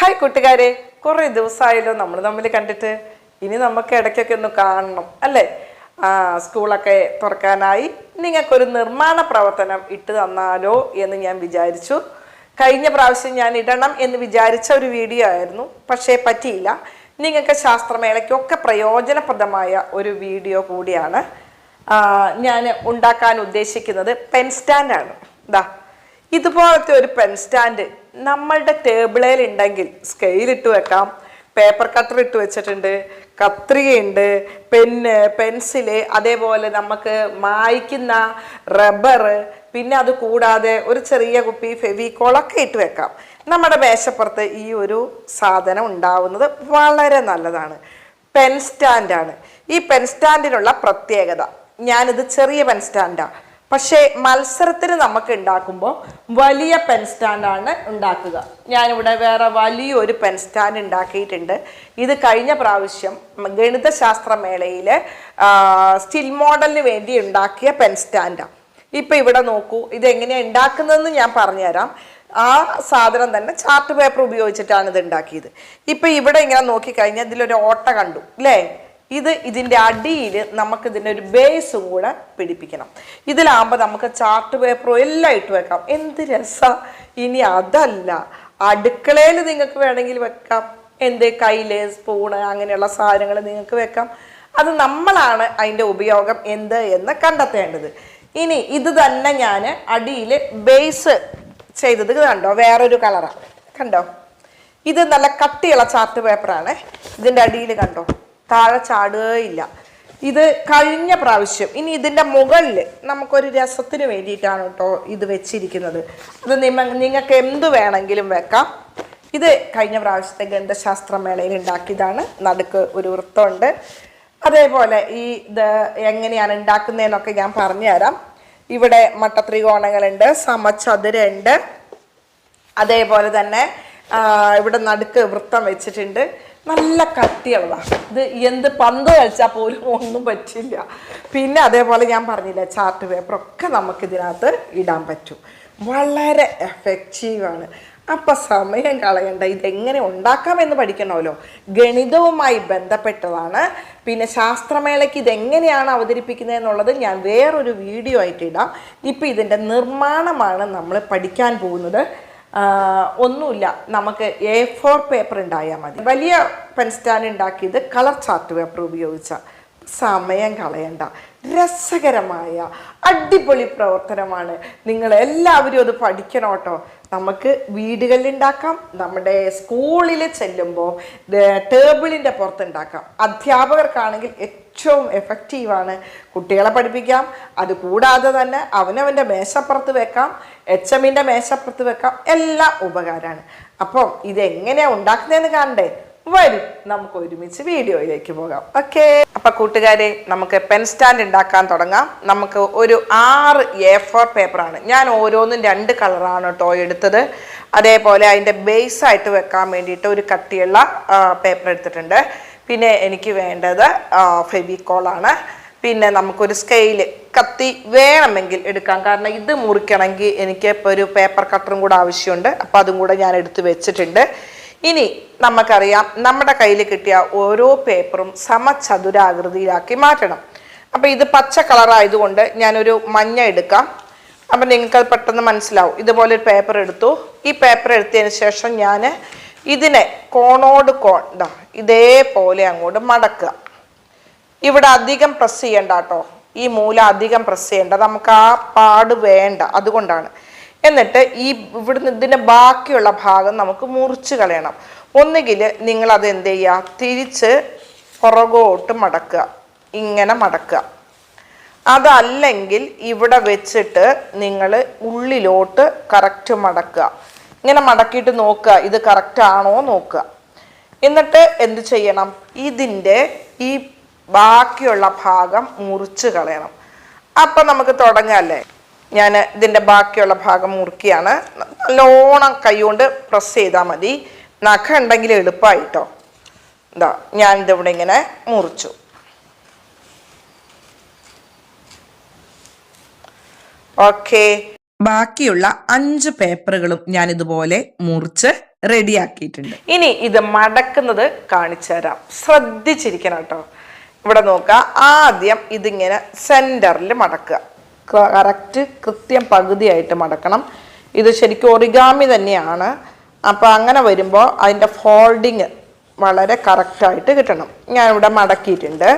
Hi കൂട്ടുകാരെ. കുറേ ദിവസമായല്ലോ നമ്മൾ തമ്മിൽ കണ്ടിട്ട്. ഇനി നമുക്ക് ഇടയ്ക്കൊക്കെ ഒന്ന് കാണണം അല്ലേ? ആ സ്കൂളൊക്കെ തുറക്കാനായി നിങ്ങൾക്കൊരു നിർമ്മാണ പ്രവർത്തനം ഇട്ട് തന്നാലോ എന്ന് ഞാൻ വിചാരിച്ചു. കഴിഞ്ഞ പ്രാവശ്യം ഞാൻ ഇടണം എന്ന് വിചാരിച്ച ഒരു വീഡിയോ ആയിരുന്നു. പക്ഷേ പറ്റിയില്ല. നിങ്ങൾക്ക് ശാസ്ത്രമേളയ്ക്കൊക്കെ പ്രയോജനപ്രദമായ ഒരു വീഡിയോ കൂടിയാണ്. ഞാൻ ഉണ്ടാക്കാൻ ഉദ്ദേശിക്കുന്നത് പെൻ സ്റ്റാൻഡാണ് ഇതാ ഇതുപോലത്തെ ഒരു പെൻ സ്റ്റാൻഡ് നമ്മളുടെ ടേബിളേൽ ഉണ്ടെങ്കിൽ സ്കെയിൽ ഇട്ട് വെക്കാം. പേപ്പർ കട്ടർ ഇട്ട് വെച്ചിട്ടുണ്ട്. കത്രികയുണ്ട്. പെന്ന് പെൻസിൽ അതേപോലെ നമുക്ക് മായ്ക്കുന്ന റബ്ബർ പിന്നെ അത് കൂടാതെ ഒരു ചെറിയ കുപ്പി ഫെവിക്കോളൊക്കെ ഇട്ട് വെക്കാം. നമ്മുടെ മേശപ്പുറത്ത് ഈ ഒരു സാധനം ഉണ്ടാവുന്നത് വളരെ നല്ലതാണ്. പെൻ സ്റ്റാൻഡാണ് ഈ പെൻ സ്റ്റാൻഡിനുള്ള പ്രത്യേകത ഞാനിത് ചെറിയ പെൻ സ്റ്റാൻഡാണ് പക്ഷേ മത്സരത്തിന് നമുക്ക് ഉണ്ടാക്കുമ്പോൾ വലിയ പെൻ സ്റ്റാൻഡാണ് ഉണ്ടാക്കുക. ഞാനിവിടെ വേറെ വലിയൊരു പെൻ സ്റ്റാൻഡ് ഉണ്ടാക്കിയിട്ടുണ്ട്. ഇത് കഴിഞ്ഞ പ്രാവശ്യം ഗണിതശാസ്ത്ര മേളയിൽ സ്റ്റിൽ മോഡലിന് വേണ്ടി ഉണ്ടാക്കിയ പെൻ സ്റ്റാൻഡാണ് ഇപ്പം ഇവിടെ നോക്കൂ ഇതെങ്ങനെയാണ് ഉണ്ടാക്കുന്നതെന്ന് ഞാൻ പറഞ്ഞുതരാം. ആ സാധനം തന്നെ ചാർട്ട് പേപ്പർ ഉപയോഗിച്ചിട്ടാണ് ഇത് ഉണ്ടാക്കിയത്. ഇപ്പം ഇവിടെ ഇങ്ങനെ നോക്കിക്കഴിഞ്ഞാൽ ഇതിലൊരു ഓട്ട കണ്ടു അല്ലേ ഇത് ഇതിന്റെ അടിയിൽ നമുക്ക് ഇതിന്റെ ഒരു ബേസും കൂടെ പിടിപ്പിക്കണം. ഇതിലാകുമ്പോൾ നമുക്ക് ചാർട്ട് പേപ്പറോ എല്ലാം ഇട്ട് വെക്കാം. എന്ത് രസ. ഇനി അതല്ല. അടുക്കളയിൽ നിങ്ങൾക്ക് വേണമെങ്കിൽ വെക്കാം. എന്ത് കയ്യിൽ സ്പൂണ് അങ്ങനെയുള്ള സാധനങ്ങൾ നിങ്ങൾക്ക് വെക്കാം. അത് നമ്മളാണ് അതിന്റെ ഉപയോഗം എന്ത് എന്ന് കണ്ടെത്തേണ്ടത്. ഇനി ഇത് തന്നെ ഞാൻ അടിയിൽ ബേസ് ചെയ്തത് കണ്ടോ? വേറൊരു കളറാണ് കണ്ടോ? ഇത് നല്ല കട്ടിയുള്ള ചാർട്ട് പേപ്പറാണ് ഇതിന്റെ അടിയിൽ കണ്ടോ? താഴെ ചാടുകയില്ല. ഇത് കഴിഞ്ഞ പ്രാവശ്യം. ഇനി ഇതിന്റെ മുകളിൽ നമുക്കൊരു രസത്തിന് വേണ്ടിയിട്ടാണ് കേട്ടോ ഇത് വെച്ചിരിക്കുന്നത്. അത് നിമ നിങ്ങൾക്ക് എന്ത് വേണമെങ്കിലും വെക്കാം. ഇത് കഴിഞ്ഞ പ്രാവശ്യത്തെ ഗന്ധശാസ്ത്ര മേളയിൽ ഉണ്ടാക്കിയതാണ്. നടുക്ക് ഒരു വൃത്തമുണ്ട്. അതേപോലെ ഈ ഇത് എങ്ങനെയാണ് ഉണ്ടാക്കുന്നതെന്നൊക്കെ ഞാൻ പറഞ്ഞുതരാം. ഇവിടെ മട്ടത്രികോണങ്ങളുണ്ട് സമചതുരുണ്ട് അതേപോലെ തന്നെ ഇവിടെ നടുക്ക് വൃത്തം വെച്ചിട്ടുണ്ട്. നല്ല കട്ടിയുള്ളതാണ് ഇത് എന്ത് പന്ത് കളിച്ചാൽ പോലും ഒന്നും പറ്റില്ല. പിന്നെ അതേപോലെ ഞാൻ പറഞ്ഞില്ല ചാർട്ട് പേപ്പറൊക്കെ നമുക്ക് ഇതിനകത്ത് ഇടാൻ പറ്റും. വളരെ എഫക്റ്റീവാണ് അപ്പം സമയം കളയണ്ട. ഇതെങ്ങനെ ഉണ്ടാക്കാമെന്ന് പഠിക്കണമല്ലോ. ഗണിതവുമായി ബന്ധപ്പെട്ടതാണ്. പിന്നെ ശാസ്ത്രമേളയ്ക്ക് ഇതെങ്ങനെയാണ് അവതരിപ്പിക്കുന്നത് എന്നുള്ളത് ഞാൻ വേറൊരു വീഡിയോ ആയിട്ട് ഇടാം. ഇപ്പം ഇതിന്റെ നിർമ്മാണമാണ് നമ്മൾ പഠിക്കാൻ പോകുന്നത്. ഒന്നുമില്ല. നമുക്ക് എ ഫോർ പേപ്പർ ഉണ്ടായാൽ മതി. വലിയ പെൻ സ്റ്റാൻഡ് ഉണ്ടാക്കിയത് കളർ ചാർട്ട് പേപ്പർ ഉപയോഗിച്ച. സമയം കളയണ്ട. രസകരമായ അടിപൊളി പ്രവർത്തനമാണ്. നിങ്ങൾ എല്ലാവരും അത് പഠിക്കണം കേട്ടോ. നമുക്ക് വീടുകളിൽ ഉണ്ടാക്കാം നമ്മുടെ സ്കൂളിൽ ചെല്ലുമ്പോൾ ടേബിളിന്റെ പുറത്ത് ഉണ്ടാക്കാം. അധ്യാപകർക്കാണെങ്കിൽ ഏറ്റവും എഫക്റ്റീവാണ് കുട്ടികളെ പഠിപ്പിക്കാം. അതുകൂടാതെ തന്നെ അവനവന്റെ മേശപ്പുറത്ത് വെക്കാം എച്ച് എമ്മിന്റെ മേശപ്പുറത്ത് വെക്കാം. എല്ലാം ഉപകാരമാണ്. അപ്പം ഇതെങ്ങനെയാണ് ഉണ്ടാക്കുന്നതെന്ന് കാണണ്ടേ? വരും. നമുക്ക് ഒരുമിച്ച് വീഡിയോയിലേക്ക് പോകാം. ഓക്കെ അപ്പൊ കൂട്ടുകാരെ നമുക്ക് പെൻ സ്റ്റാൻഡ് ഉണ്ടാക്കാൻ തുടങ്ങാം. നമുക്ക് ഒരു ആറ് എ ഫോർ പേപ്പറാണ് ഞാൻ ഓരോന്നും രണ്ട് കളറാണ് കേട്ടോ എടുത്തത്. അതേപോലെ അതിന്റെ ബേസ് ആയിട്ട് വെക്കാൻ വേണ്ടിയിട്ട് ഒരു കട്ടിയുള്ള പേപ്പർ എടുത്തിട്ടുണ്ട്. പിന്നെ എനിക്ക് വേണ്ടത് ഫെവിക്കോളാണ് പിന്നെ നമുക്കൊരു സ്കെയിൽ കത്തി വേണമെങ്കിൽ എടുക്കാം. കാരണം ഇത് മുറിക്കണമെങ്കിൽ എനിക്ക് ഇപ്പോൾ ഒരു പേപ്പർ കട്ടറും കൂടെ ആവശ്യമുണ്ട്. അപ്പോൾ അതും കൂടെ ഞാൻ എടുത്ത് വെച്ചിട്ടുണ്ട്. ഇനി നമുക്കറിയാം നമ്മുടെ കയ്യിൽ കിട്ടിയ ഓരോ പേപ്പറും സമചതുരാകൃതിയിലാക്കി മാറ്റണം. അപ്പോൾ ഇത് പച്ച കളറായതുകൊണ്ട് ഞാനൊരു മഞ്ഞ എടുക്കാം. അപ്പം നിങ്ങൾക്ക് അത് പെട്ടെന്ന് മനസ്സിലാവും. ഇതുപോലെ ഒരു പേപ്പർ എടുത്തു. ഈ പേപ്പർ എടുത്തതിന് ശേഷം ഞാൻ ഇതിനെ കോണോട് കോൺ ഇതാ ഇതേപോലെ അങ്ങോട്ട് മടക്കുക. ഇവിടെ അധികം പ്രസ് ചെയ്യണ്ട കേട്ടോ. ഈ മൂല അധികം പ്രസ് ചെയ്യേണ്ട. നമുക്ക് ആ പാട് വേണ്ട. അതുകൊണ്ടാണ്. എന്നിട്ട് ഈ ഇവിടുന്ന് ഇതിന്റെ ബാക്കിയുള്ള ഭാഗം നമുക്ക് മുറിച്ച് കളയണം. ഒന്നുകിൽ നിങ്ങളത് എന്ത് ചെയ്യുക? തിരിച്ച് പുറകോട്ട് മടക്കുക. ഇങ്ങനെ മടക്കുക. അതല്ലെങ്കിൽ ഇവിടെ വെച്ചിട്ട് നിങ്ങൾ ഉള്ളിലോട്ട് കറക്റ്റ് മടക്കുക. ഇങ്ങനെ മടക്കിയിട്ട് നോക്കുക. ഇത് കറക്റ്റ് ആണോ നോക്കുക. എന്നിട്ട് എന്ത് ചെയ്യണം? ഇതിന്റെ ഈ ബാക്കിയുള്ള ഭാഗം മുറിച്ച് കളയണം. അപ്പം നമുക്ക് തുടങ്ങാല്ലേ ഞാൻ ഇതിന്റെ ബാക്കിയുള്ള ഭാഗം മുറുക്കിയാണ്. നല്ലോണം കൈകൊണ്ട് പ്രസ് ചെയ്താൽ മതി. നഖ ഉണ്ടെങ്കിൽ എളുപ്പമായിട്ടോ എന്താ ഞാൻ ഇതിവിടെ ഇങ്ങനെ മുറിച്ചു. ഓക്കെ. ബാക്കിയുള്ള അഞ്ച് പേപ്പറുകളും ഞാൻ ഇതുപോലെ മുറിച്ച് റെഡിയാക്കിയിട്ടുണ്ട്. ഇനി ഇത് മടക്കുന്നത് കാണിച്ചു തരാം. ശ്രദ്ധിച്ചിരിക്കണം കേട്ടോ. ഇവിടെ നോക്കുക. ആദ്യം ഇതിങ്ങനെ സെന്ററിൽ മടക്കുക. കറക്റ്റ് കൃത്യം പകുതിയായിട്ട് മടക്കണം. ഇത് ശരിക്കും ഒറിഗാമി തന്നെയാണ്. അപ്പോൾ അങ്ങനെ വരുമ്പോൾ അതിന്റെ ഫോൾഡിങ് വളരെ കറക്റ്റായിട്ട് കിട്ടണം. ഞാനിവിടെ മടക്കിയിട്ടുണ്ട്.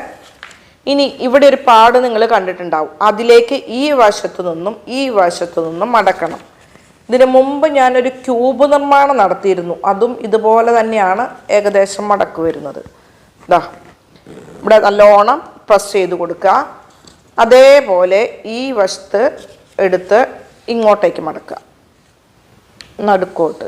ഇനി ഇവിടെ ഒരു പാട് നിങ്ങൾ കണ്ടിട്ടുണ്ടാവും. അതിലേക്ക് ഈ വശത്തു നിന്നും ഈ വശത്തു നിന്നും മടക്കണം. ഇതിനു മുമ്പ് ഞാനൊരു ക്യൂബ് നിർമ്മാണം നടത്തിയിരുന്നു. അതും ഇതുപോലെ തന്നെയാണ് ഏകദേശം മടക്ക് വരുന്നത്. ഇതാ ഇവിടെ നല്ലോണം പ്രസ് ചെയ്ത് കൊടുക്കുക. അതേപോലെ ഈ വശത്ത് എടുത്ത് ഇങ്ങോട്ടേക്ക് മടക്കുക. നടുക്കോട്ട്.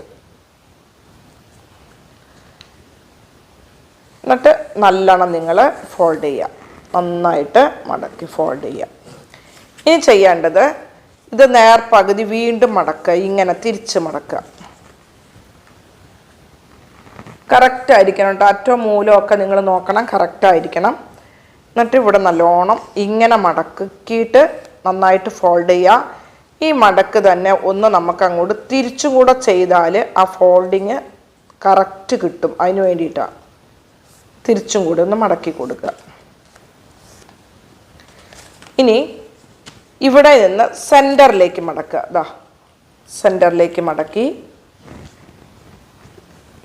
എന്നിട്ട് നല്ലോണം നിങ്ങൾ ഫോൾഡ് ചെയ്യുക. നന്നായിട്ട് മടക്കി ഫോൾഡ് ചെയ്യുക. ഇനി ചെയ്യേണ്ടത് ഇത് നേർ പകുതി വീണ്ടും മടക്കുക. ഇങ്ങനെ തിരിച്ച് മടക്കുക. കറക്റ്റ് ആയിരിക്കണം കേട്ടോ അറ്റോ മൂലമൊക്കെ നിങ്ങൾ നോക്കണം. കറക്റ്റ് ആയിരിക്കണം. എന്നിട്ട് ഇവിടെ നല്ലോണം ഇങ്ങനെ മടക്കിയിട്ട് നന്നായിട്ട് ഫോൾഡ് ചെയ്യുക. ഈ മടക്ക് തന്നെ ഒന്ന് നമുക്ക് അങ്ങോട്ട് തിരിച്ചും കൂടെ ചെയ്താൽ ആ ഫോൾഡിങ് കറക്റ്റ് കിട്ടും. അതിന് വേണ്ടിയിട്ടാണ് തിരിച്ചും കൂടി ഒന്ന് മടക്കി കൊടുക്കുക. ഇനി ഇവിടെ നിന്ന് സെന്ററിലേക്ക് മടക്കുക. ദാ സെന്ററിലേക്ക് മടക്കി.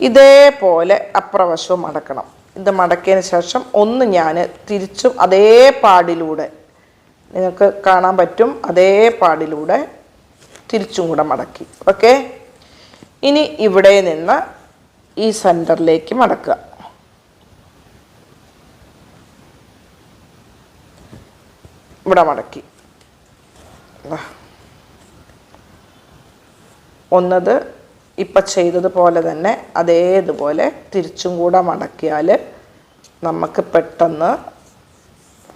ഇതേപോലെ അപ്രവശവും മടക്കണം. ഇത് മടക്കിയതിന് ശേഷം ഒന്ന് ഞാൻ തിരിച്ചും അതേ പാടിലൂടെ നിങ്ങൾക്ക് കാണാൻ പറ്റും. അതേ പാടിലൂടെ തിരിച്ചും കൂടെ മടക്കി. ഓക്കെ ഇനി ഇവിടെ നിന്ന് ഈ സെന്ററിലേക്ക് മടക്കുക. ഇവിടെ മടക്കി. ഒന്നത് ഇപ്പം ചെയ്തതുപോലെ തന്നെ അതേതുപോലെ തിരിച്ചും കൂടെ മടക്കിയാൽ നമുക്ക് പെട്ടെന്ന്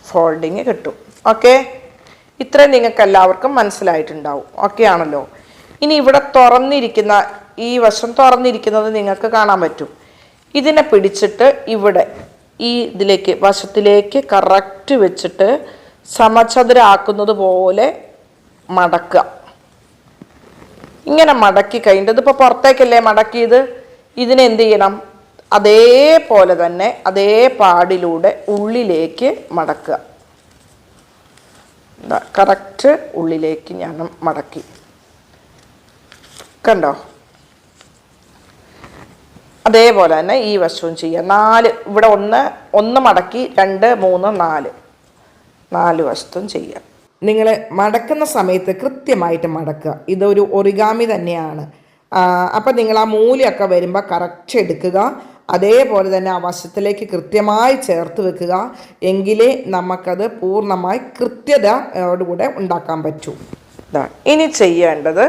ഫോൾഡിങ് കിട്ടും. ഓക്കെ? ഇത്രയും നിങ്ങൾക്ക് എല്ലാവർക്കും മനസ്സിലായിട്ടുണ്ടാവും. ഓക്കെ ആണല്ലോ? ഇനി ഇവിടെ തുറന്നിരിക്കുന്ന ഈ വശം തുറന്നിരിക്കുന്നത് നിങ്ങൾക്ക് കാണാൻ പറ്റും. ഇതിനെ പിടിച്ചിട്ട് ഇവിടെ ഈ ഇതിലേക്ക് വശത്തിലേക്ക് കറക്റ്റ് വെച്ചിട്ട് സമചതുരാക്കുന്നത് പോലെ മടക്കുക. ഇങ്ങനെ മടക്കി കഴിഞ്ഞിട്ട് ഇതിപ്പോൾ പുറത്തേക്കല്ലേ മടക്കിയത്? ഇതിനെന്ത് ചെയ്യണം? അതേപോലെ തന്നെ അതേ പാടിലൂടെ ഉള്ളിലേക്ക് മടക്കുക. കറക്റ്റ് ഉള്ളിലേക്ക് ഞാൻ മടക്കി. കണ്ടോ? അതേപോലെ തന്നെ ഈ വശവും ചെയ്യുക. നാല് ഇവിടെ ഒന്ന് ഒന്ന് മടക്കി രണ്ട് മൂന്ന് നാല്. നാല് വശത്തും ചെയ്യുക. നിങ്ങൾ മടക്കുന്ന സമയത്ത് കൃത്യമായിട്ട് മടക്കുക. ഇതൊരു ഒറിഗാമി തന്നെയാണ്. അപ്പം നിങ്ങൾ ആ മൂലയൊക്കെ വരുമ്പോൾ കറക്റ്റ് എടുക്കുക. അതേപോലെ തന്നെ ആ വശത്തിലേക്ക് കൃത്യമായി ചേർത്ത് വെക്കുക. എങ്കിലേ നമുക്കത് പൂർണമായി കൃത്യതയോടുകൂടെ ഉണ്ടാക്കാൻ പറ്റൂ. ഇനി ചെയ്യേണ്ടത്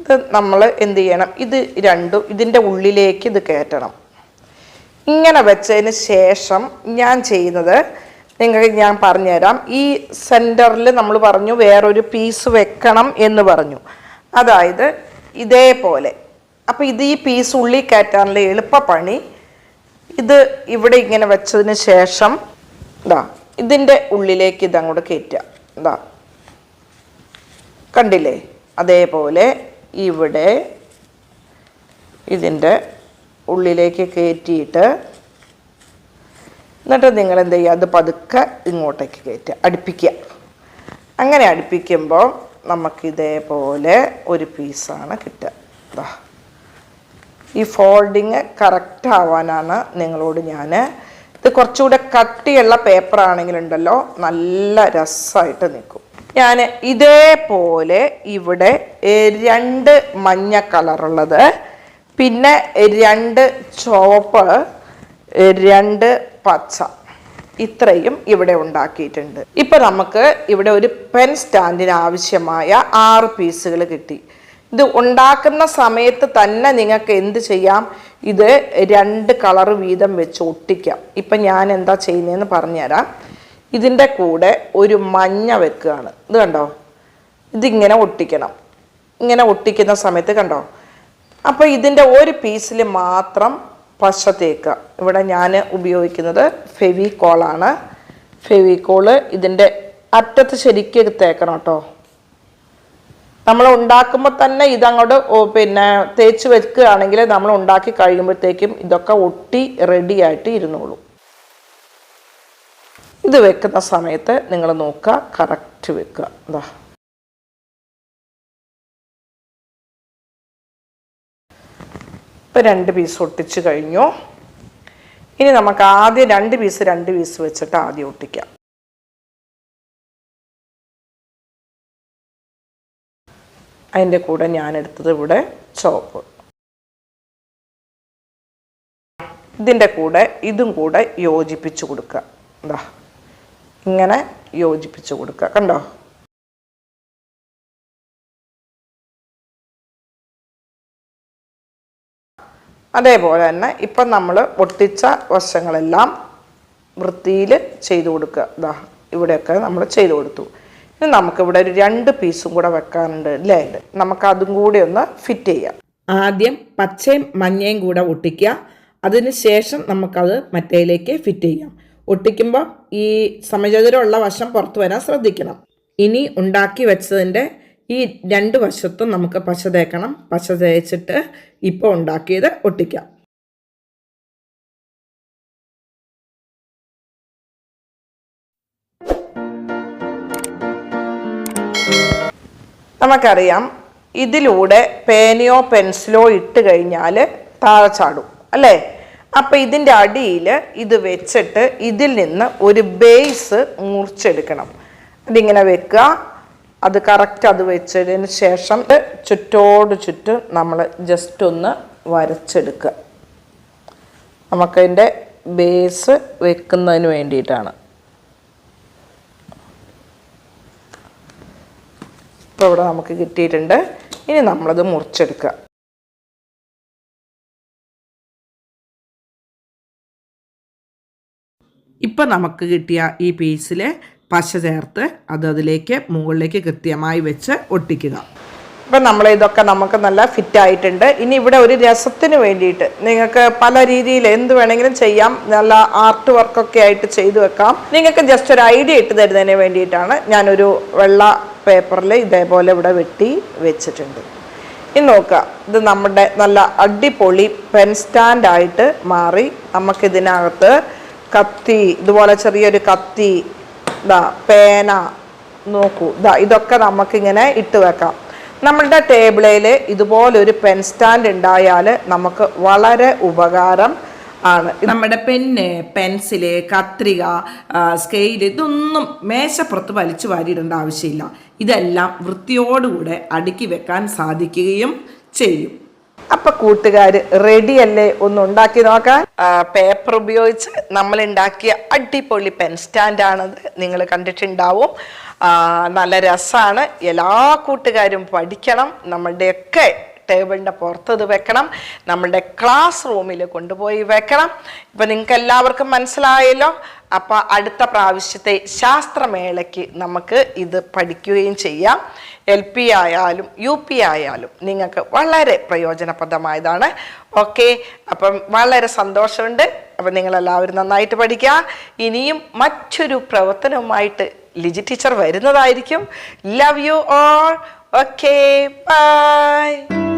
ഇത് നമ്മൾ എന്ത് ചെയ്യണം? ഇത് രണ്ടും ഇതിന്റെ ഉള്ളിലേക്ക് ഇത് കയറ്റണം. ഇങ്ങനെ വെച്ചതിന് ശേഷം ഞാൻ ചെയ്യുന്നത് നിങ്ങൾക്ക് ഞാൻ പറഞ്ഞുതരാം. ഈ സെന്ററിൽ നമ്മൾ പറഞ്ഞു വേറൊരു പീസ് വെക്കണം എന്ന് പറഞ്ഞു. അതായത് ഇതേപോലെ. അപ്പോൾ ഇത് ഈ പീസ് ഉള്ളിൽ കയറ്റാനുള്ള എളുപ്പപ്പണി. ഇത് ഇവിടെ ഇങ്ങനെ വെച്ചതിന് ശേഷം ഇതാ ഇതിന്റെ ഉള്ളിലേക്ക് ഇതങ്ങോട്ട് കയറ്റുക. ഇതാ കണ്ടില്ലേ? അതേപോലെ ഇവിടെ ഇതിന്റെ ഉള്ളിലേക്ക് കയറ്റിയിട്ട് എന്നിട്ട് നിങ്ങൾ എന്ത് ചെയ്യുക? അത് പതുക്കെ ഇങ്ങോട്ടേക്ക് കയറ്റുക. അടുപ്പിക്കുക. അങ്ങനെ അടുപ്പിക്കുമ്പോൾ നമുക്ക് ഇതേപോലെ ഒരു പീസാണ് കിട്ടുക. ഈ ഫോൾഡിങ് കറക്റ്റ് ആവാനാണ് നിങ്ങളോട് ഞാൻ ഇത് കുറച്ചുകൂടെ കട്ടിയുള്ള പേപ്പർ ആണെങ്കിലുണ്ടല്ലോ നല്ല രസമായിട്ട് നിൽക്കും. ഞാൻ ഇതേപോലെ ഇവിടെ രണ്ട് മഞ്ഞ കളറുള്ളത് പിന്നെ രണ്ട് ചുവപ്പ് രണ്ട് പച്ച. ഇത്രയും ഇവിടെ ഉണ്ടാക്കിയിട്ടുണ്ട്. ഇപ്പൊ നമുക്ക് ഇവിടെ ഒരു പെൻ സ്റ്റാൻഡിന് ആവശ്യമായ ആറ് പീസുകൾ കിട്ടി. ഇത് ഉണ്ടാക്കുന്ന സമയത്ത് തന്നെ നിങ്ങൾക്ക് എന്ത് ചെയ്യാം? ഇത് രണ്ട് കളർ വീതം വെച്ച് ഒട്ടിക്കാം. ഇപ്പം ഞാൻ എന്താ ചെയ്യുന്നതെന്ന് പറഞ്ഞുതരാം. ഇതിന്റെ കൂടെ ഒരു മഞ്ഞ വെക്കുകയാണ്. ഇത് കണ്ടോ? ഇതിങ്ങനെ ഒട്ടിക്കണം. ഇങ്ങനെ ഒട്ടിക്കുന്ന സമയത്ത് കണ്ടോ? അപ്പോൾ ഇതിന്റെ ഒരു പീസിൽ മാത്രം പശ തേക്കുക ഇവിടെ ഞാൻ ഉപയോഗിക്കുന്നത് ഫെവിക്കോളാണ് ഫെവിക്കോൾ ഇതിന്റെ അറ്റത്ത് ശരിക്കും തേക്കണം കേട്ടോ. നമ്മൾ ഉണ്ടാക്കുമ്പോൾ തന്നെ ഇതങ്ങോട്ട് പിന്നെ തേച്ച് വെക്കുകയാണെങ്കിൽ നമ്മൾ ഉണ്ടാക്കി കഴിയുമ്പോഴത്തേക്കും ഇതൊക്കെ ഒട്ടി റെഡി ആയിട്ട് ഇരുന്നോളൂ. ഇത് വെക്കുന്ന സമയത്ത് നിങ്ങൾ നോക്കുക കറക്റ്റ് വെക്കുക. എന്താ ഇപ്പം രണ്ട് പീസ് ഒട്ടിച്ച് കഴിഞ്ഞു. ഇനി നമുക്ക് ആദ്യം രണ്ട് പീസ് രണ്ട് പീസ് വെച്ചിട്ട് ആദ്യം ഒട്ടിക്കാം. അതിന്റെ കൂടെ ഞാൻ എടുത്തത് ഇവിടെ ചോപ്പ്. ഇതിന്റെ കൂടെ ഇതും കൂടെ യോജിപ്പിച്ച് കൊടുക്കുക. എന്താ ഇങ്ങനെ യോജിപ്പിച്ച് കൊടുക്കുക. കണ്ടോ? അതേപോലെ തന്നെ ഇപ്പം നമ്മൾ ഒട്ടിച്ച വശങ്ങളെല്ലാം വൃത്തിയിൽ ചെയ്തു കൊടുക്കുക. ഇതാ ഇവിടെയൊക്കെ നമ്മൾ ചെയ്തു കൊടുത്തു. ഇനി നമുക്കിവിടെ ഒരു രണ്ട് പീസും കൂടെ വെക്കാനുണ്ട് അല്ലേ? നമുക്ക് അതും കൂടി ഒന്ന് ഫിറ്റ് ചെയ്യാം. ആദ്യം പച്ചയും മഞ്ഞയും കൂടെ ഒട്ടിക്കുക. അതിന് ശേഷം നമുക്കത് മറ്റേയിലേക്ക് ഫിറ്റ് ചെയ്യാം. ഒട്ടിക്കുമ്പോൾ ഈ സമചതുരമുള്ള വശം പുറത്തു വരാൻ ശ്രദ്ധിക്കണം. ഇനി ഉണ്ടാക്കി വെച്ചതിന്റെ ഈ രണ്ട് വശത്തും നമുക്ക് പശ തേക്കണം. പശ തേച്ചിട്ട് ഇപ്പോൾ ഉണ്ടാക്കിയത് ഒട്ടിക്കാം. നമുക്കറിയാം ഇതിലൂടെ പേനയോ പെൻസിലോ ഇട്ട് കഴിഞ്ഞാൽ താഴെ ചാടും അല്ലേ? അപ്പം ഇതിന്റെ അടിയിൽ ഇത് വെച്ചിട്ട് ഇതിൽ നിന്ന് ഒരു ബേസ് മുറിച്ചെടുക്കണം. അതിങ്ങനെ വെക്കുക. അത് കറക്റ്റ് അത് വെച്ചതിന് ശേഷം ചുറ്റോട് ചുറ്റും നമ്മൾ ജസ്റ്റ് ഒന്ന് വരച്ചെടുക്കുക നമുക്കതിന്റെ ബേസ് വെക്കുന്നതിന് വേണ്ടിയിട്ടാണ്. ഇപ്പോൾ ഇവിടെ നമുക്ക് കിട്ടിയിട്ടുണ്ട്. ഇനി നമ്മളത് മുറിച്ചെടുക്കുക ഇപ്പം നമുക്ക് കിട്ടിയ ഈ പീസിൽ പശ ചേർത്ത് അത് അതിലേക്ക് മുകളിലേക്ക് കൃത്യമായി വെച്ച് ഒട്ടിക്കുക. ഇപ്പം നമ്മൾ ഇതൊക്കെ നമുക്ക് നല്ല ഫിറ്റ് ആയിട്ടുണ്ട്. ഇനി ഇവിടെ ഒരു രസത്തിന് വേണ്ടിയിട്ട് നിങ്ങൾക്ക് പല രീതിയിൽ എന്ത് വേണമെങ്കിലും ചെയ്യാം. നല്ല ആർട്ട് വർക്കൊക്കെ ആയിട്ട് ചെയ്തു വെക്കാം. നിങ്ങൾക്ക് ജസ്റ്റ് ഒരു ഐഡിയ ഇട്ട് തരുന്നതിന് വേണ്ടിയിട്ടാണ് ഞാനൊരു വെള്ള പേപ്പറിൽ ഇതേപോലെ ഇവിടെ വെട്ടി വെച്ചിട്ടുണ്ട്. ഇനി നോക്കുക ഇത് നമ്മുടെ നല്ല അടിപൊളി പെൻ സ്റ്റാൻഡായിട്ട് മാറി. നമുക്കിതിനകത്ത് കത്തി ഇതുപോലെ ചെറിയൊരു കത്തി ഇതാ പേന നോക്കൂ. ദാ ഇതൊക്കെ നമുക്കിങ്ങനെ ഇട്ട് വെക്കാം. നമ്മളുടെ ടേബിളിൽ ഇതുപോലൊരു പെൻ സ്റ്റാൻഡ് ഉണ്ടായാൽ നമുക്ക് വളരെ ഉപകാരം ആണ്. നമ്മുടെ പെന്ന് പെൻസിൽ കത്രിക സ്കെയിൽ ഇതൊന്നും മേശപ്പുറത്ത് വലിച്ചു വാരിയിടേണ്ട ആവശ്യമില്ല. ഇതെല്ലാം വൃത്തിയോടുകൂടെ അടുക്കി വെക്കാൻ സാധിക്കുകയും ചെയ്യും. അപ്പൊ കൂട്ടുകാർ റെഡി അല്ലേ? ഒന്ന് ഉണ്ടാക്കി നോക്കാൻ. പേപ്പർ ഉപയോഗിച്ച് നമ്മൾ ഉണ്ടാക്കിയ അടിപൊളി പെൻ സ്റ്റാൻഡ് ആണത്. നിങ്ങൾ കണ്ടിട്ടുണ്ടാവും. നല്ല രസമാണ് എല്ലാ കൂട്ടുകാരും പഠിക്കണം. നമ്മളുടെയൊക്കെ ടേബിളിന്റെ പുറത്ത് ഇത് വെക്കണം നമ്മളുടെ ക്ലാസ് റൂമിൽ കൊണ്ടുപോയി വെക്കണം. ഇപ്പം നിങ്ങൾക്ക് എല്ലാവർക്കും മനസ്സിലായല്ലോ? അപ്പോൾ അടുത്ത പ്രാവശ്യത്തെ ശാസ്ത്രമേളയ്ക്ക് നമുക്ക് ഇത് പഠിക്കുകയും ചെയ്യാം. എൽ പി ആയാലും യു പി ആയാലും നിങ്ങൾക്ക് വളരെ പ്രയോജനപ്രദമായതാണ്. ഓക്കെ അപ്പം വളരെ സന്തോഷമുണ്ട്. അപ്പം നിങ്ങളെല്ലാവരും നന്നായിട്ട് പഠിക്കുക. ഇനിയും മറ്റൊരു പ്രവർത്തനവുമായിട്ട് ലിജി ടീച്ചർ വരുന്നതായിരിക്കും. Love you all okay bye